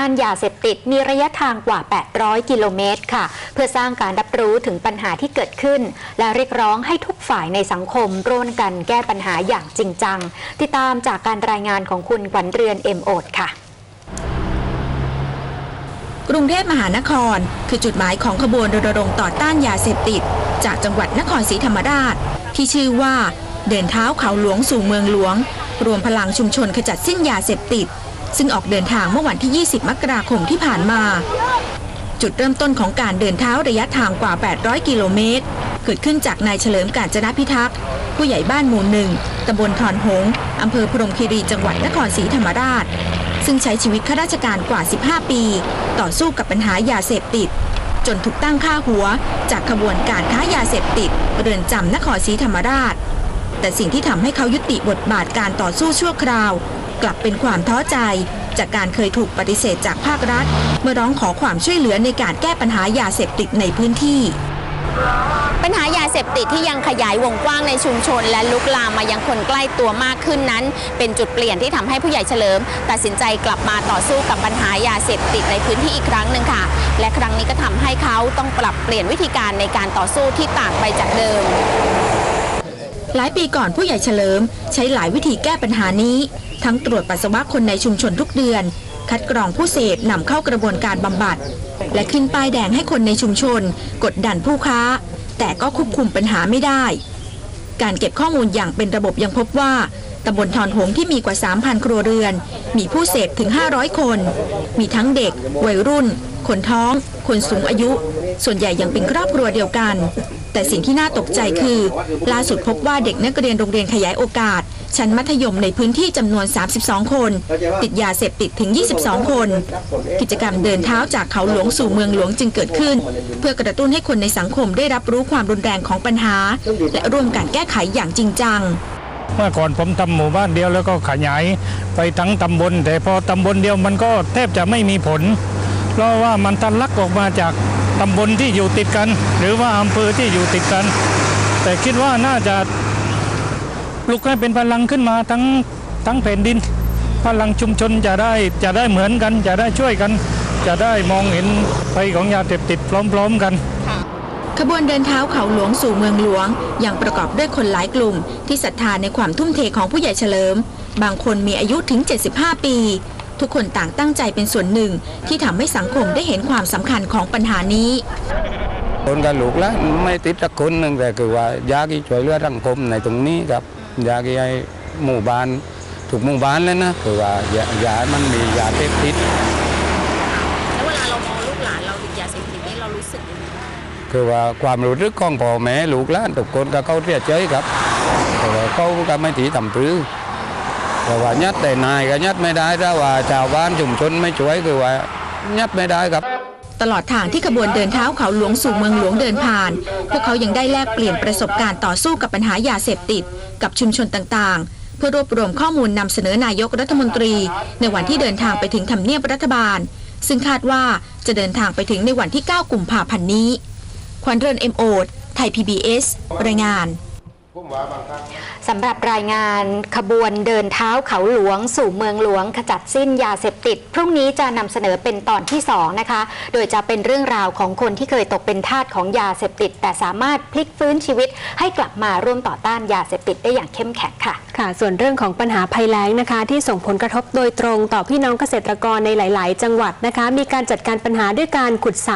ต้านยาเสพติดมีระยะทางกว่า 800 กิโลเมตรค่ะ เพื่อสร้างการรับรู้ถึงปัญหาที่เกิดขึ้น และเรียกร้องให้ทุกฝ่ายในสังคมร่วมกันแก้ปัญหาอย่างจริงจัง ติดตามจากการรายงานของคุณขวัญเรือนเอ็มโอดค่ะ กรุงเทพมหานคร คือจุดหมายของขบวนรณรงค์ต่อต้านยาเสพติด จากจังหวัดนครศรีธรรมราช ที่ชื่อว่า เดินเท้าเขาหลวงสู่เมืองหลวง รวมพลังชุมชนขจัดสิ้นยาเสพติด ซึ่งออกเดินทางเมื่อวันที่ 20 มกราคมที่ผ่านมา จุดเริ่มต้นของการเดินเท้าระยะทางกว่า 800 กิโลเมตร เกิดขึ้นจากนายเฉลิมกาญจนพิทักษ์ผู้ใหญ่บ้านหมู่หนึ่งตำบลทอนหงอำเภอพรมคีรีจังหวัดนครศรีธรรมราช ซึ่งใช้ชีวิตข้าราชการกว่า 15 ปี ต่อสู้กับปัญหายาเสพติด จนถูกตั้งค่าหัว จากขบวนการค้ายาเสพติด เรือนจำนครศรีธรรมราช แต่สิ่งที่ทำให้เขายุติบทบาทการต่อสู้ชั่วคราว กลับเป็นความท้อใจ จากการเคยถูกปฏิเสธจากภาครัฐ เมื่อร้องขอความช่วยเหลือในการแก้ปัญหายาเสพติดในพื้นที่ ปัญหายาเสพติดที่ยังขยายวงกว้างในชุมชน และลุกลามมายังคนใกล้ตัวมากขึ้นนั้น เป็นจุดเปลี่ยนที่ทำให้ผู้ใหญ่เฉลิม ตัดสินใจกลับมาต่อสู้กับปัญหายาเสพติดในพื้นที่อีกครั้งหนึ่งค่ะ และครั้งนี้ก็ทำให้เขาต้องปรับเปลี่ยนวิธีการในการต่อสู้ที่ต่างไปจากเดิม หลายปีก่อนผู้ใหญ่เฉลิม ใช้หลายวิธีแก้ปัญหานี้ ทั้งตรวจปัสสาวะคนในชุมชนทุกเดือน คัดกรองผู้เสพนำเข้ากระบวนการบำบัด และขึ้นป้ายแดงให้คนในชุมชน กดดันผู้ค้า แต่ก็ควบคุมปัญหาไม่ได้ การเก็บข้อมูลอย่างเป็นระบบยังพบว่าตำบลทอนหงที่มีกว่า 3,000 ครัวเรือน มีผู้เสพถึง 500 คน มีทั้งเด็ก วัยรุ่น คนท้อง คนสูงอายุ ส่วนใหญ่ยังเป็นครอบครัวเดียวกัน แต่สิ่งที่น่าตกใจคือ ล่าสุดพบว่าเด็กนักเรียนโรงเรียนขยายโอกาส ชั้นมัธยมในพื้นที่จำนวน 32 คน ติดยาเสพติดถึง 22 คน กิจกรรมเดินเท้าจากเขาหลวงสู่เมืองหลวงจึงเกิดขึ้น เพื่อกระตุ้นให้คนในสังคมได้รับรู้ความรุนแรงของปัญหา และร่วมกันแก้ไขอย่างจริงจังเมื่อก่อนผมทำหมู่บ้านเดียวแล้วก็ขยายไปทั้งตำบล แต่พอตำบลเดียวมันก็แทบจะไม่มีผล เพราะว่ามันทะลักออกมาจาก ตำบลที่อยู่ติดกัน หรือว่าอำเภอที่อยู่ติดกัน แต่คิดว่าน่าจะปลุกให้เป็นพลังขึ้นมาทั้งทั้งแผ่นดิน พลังชุมชนจะได้จะได้เหมือนกัน จะได้ช่วยกัน จะได้มองเห็นภัยของยาเสพติดพร้อม ๆกันขบวนเดินเท้าเขาหลวงสู่เมืองหลวง อยังประกอบด้วยคนหลายกลุ่ม ที่ศรัทธาในความทุ่มเทของผู้ใหญ่เฉลิม บางคนมีอายุถึง 75 ปี ทุกคนต่างตั้งใจเป็นส่วนหนึ่ง ที่ทำให้สังคมได้เห็นความสำคัญของปัญหานี้ คนกับลูกแล้วไม่ติดสักคนหนึ่งแต่คือว่าอยากให้ช่วยเหลือสังคมในตรงนี้ครับอยากให้หมู่บ้านถูกหมู่บ้านแล้วนะคือว่าอย่าอย่าให้มันมียาเสพติดแล้วเวลาเรามองลูกหลานเราติดยาเสพติดนี่เรารู้สึกยังไงคือว่าความรู้สึกของพ่อแม่ลูกหลานทุกคนก็เขาเสียใจครับแต่ว่าเขาก็ไม่ถีทำปรือ แต่ว่ายัดแต่นายก็ยัดไม่ได้ถ้าว่าชาวบ้านชุมชนไม่ช่วยคือว่ายัดไม่ได้ครับตลอดทางที่ขบวนเดินเท้าเขาหลวงสู่เมืองหลวงเดินผ่าน พวกเขายังได้แลกเปลี่ยนประสบการณ์ต่อสู้กับปัญหายาเสพติด กับชุมชนต่างๆ เพื่อรวบรวมข้อมูลนำเสนอนายกรัฐมนตรี ในวันที่เดินทางไปถึงทำเนียบรัฐบาล ซึ่งคาดว่าจะเดินทางไปถึงในวันที่ 9 กุมภาพันธ์นี้ ควันเรือนเอ็มโอดไทย PBS รายงาน สำหรับรายงานขบวนเดินเท้าเขาหลวง สู่เมืองหลวงขจัดสิ้นยาเสพติด พรุ่งนี้จะนำเสนอเป็นตอนที่ 2 นะคะ โดยจะเป็นเรื่องราวของคนที่เคยตกเป็นทาสของยาเสพติด แต่สามารถพลิกฟื้นชีวิต ให้กลับมาร่วมต่อต้านยาเสพติดได้อย่างเข้มแข็งค่ะค่ะ ส่วนเรื่องของปัญหาภัยแล้งนะคะ ที่ส่งผลกระทบโดยตรงต่อพี่น้องเกษตรกรในหลาย ๆ จังหวัดนะคะ มีการจัดการปัญหาด้วยการขุดสระ